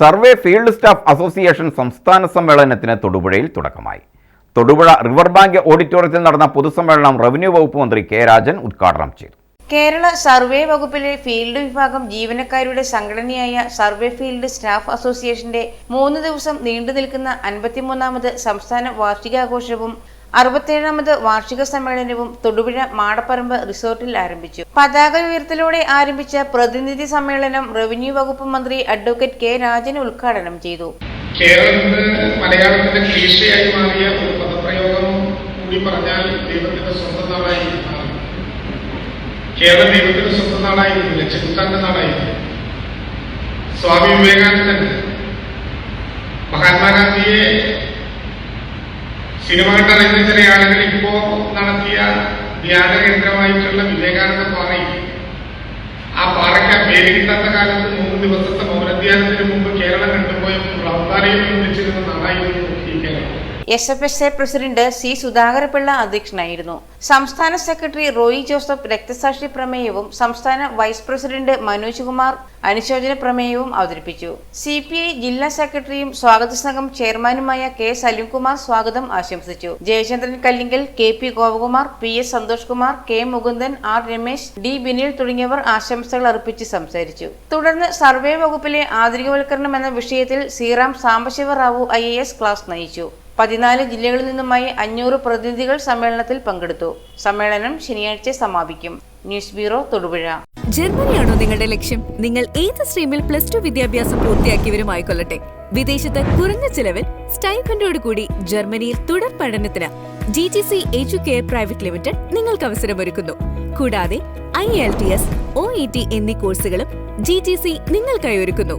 Survey field staff association സംസ്ഥാന സമ്മേളനത്തിന് തൊടുപുഴയിൽ തുടക്കമായി. തൊടുപുഴ റിവർ ബാങ്ക് ഓഡിറ്റോറിയത്തിൽ നടന്ന പൊതുസമ്മേളനം റവന്യൂ വകുപ്പ് മന്ത്രി കെ രാജൻ ഉദ്ഘാടനം ചെയ്തു. കേരള സർവേ വകുപ്പിലെ ഫീൽഡ് വിഭാഗം ജീവനക്കാരുടെ സംഘടനയായ സർവേ ഫീൽഡ് സ്റ്റാഫ് അസോസിയേഷന്റെ മൂന്ന് ദിവസം നീണ്ടു നിൽക്കുന്ന അൻപത്തിമൂന്നാമത് സംസ്ഥാന വാർഷികാഘോഷവും അറുപത്തേഴാമത് വാർഷിക സമ്മേളനവും തൊടുപുഴ മാടപ്പറമ്പ് റിസോർട്ടിൽ ആരംഭിച്ചു. പതാക ഉയർത്തലോടെ ആരംഭിച്ച പ്രതിനിധി സമ്മേളനം റവന്യൂ വകുപ്പ് മന്ത്രി അഡ്വക്കേറ്റ് കെ രാജൻ ഉദ്ഘാടനം ചെയ്തു. കേരളത്തിന് മലയാളത്തിന്റെ ക്ലീശയായി മാറിയ ഒരു പദപ്രയോഗം കൂടി പറഞ്ഞാൽ ദൈവത്തിന്റെ സ്വന്തം കേരളം ദൈവത്തിന്റെ സ്വന്തം നാടായിരുന്നില്ല ചെകുത്താന്റെ നാടായിരുന്നു സ്വാമി വിവേകാനന്ദൻ മഹാത്മാഗാന്ധിയെ സിനിമ കണ്ടറിയുന്ന ചില ആളുകൾ ഇപ്പോ നടത്തിയ ധ്യാന കേന്ദ്രമായിട്ടുള്ള വിവേകാനന്ദ പാറയിൽ. ആ പാറയ്ക്ക് പേര് കിട്ടാത്ത കാലത്ത് മൂന്ന് ദിവസത്തെ മൗനധ്യാനത്തിന് മുമ്പ് Keralam S F S A president C Sudhakarapillai അധ്യക്ഷനായിരുന്നു. സംസ്ഥാന സെക്രട്ടറി റോയി ജോസഫ് രക്തസാക്ഷി പ്രമേയവും സംസ്ഥാന വൈസ് പ്രസിഡന്റ് മനോജ് കുമാർ അനുശോചന പ്രമേയവും അവതരിപ്പിച്ചു. സി പി ഐ ജില്ലാ സെക്രട്ടറിയും സ്വാഗത സംഘം ചെയർമാനുമായ കെ സലീംകുമാർ സ്വാഗതം ആശംസിച്ചു. Jayachandran Kallingal K P Gopakumar P S Santhosh Kumar K Mukundan R Ramesh D Binil തുടങ്ങിയവർ ആശംസകൾ അർപ്പിച്ച് സംസാരിച്ചു. തുടർന്ന് സർവേ വകുപ്പിലെ ആധുനികവൽക്കരണം എന്ന വിഷയത്തിൽ ശ്രീറാം സാംബശിവ റാവു ഐ ക്ലാസ് നയിച്ചു. പതിനാല് ജില്ലകളിൽ നിന്നുമായി അഞ്ഞൂറ് പ്രതിനിധികൾ സമ്മേളനത്തിൽ പങ്കെടുത്തു. സമ്മേളനം ശനിയാഴ്ച സമാപിക്കും. News bureau Thodupuzha. ജർമ്മനിയാണോ നിങ്ങളുടെ ലക്ഷ്യം? നിങ്ങൾ ഏത് സ്ട്രീമിൽ പ്ലസ് ടു വിദ്യാഭ്യാസം പൂർത്തിയാക്കിയവരുമായി പൂർത്തിയാക്കിയവരുമായിക്കൊള്ളട്ടെ വിദേശത്ത് കുറഞ്ഞ ചിലവിൽ സ്റ്റൈഫൻഡോട് കൂടി ജർമ്മനിയിൽ തുടർ പഠനത്തിന് G G C Educare private limited നിങ്ങൾക്ക് അവസരമൊരുക്കുന്നു. കൂടാതെ I L T S O E T എന്നീ കോഴ്സുകളും ജി ടി സി നിങ്ങൾക്കായി ഒരുക്കുന്നു.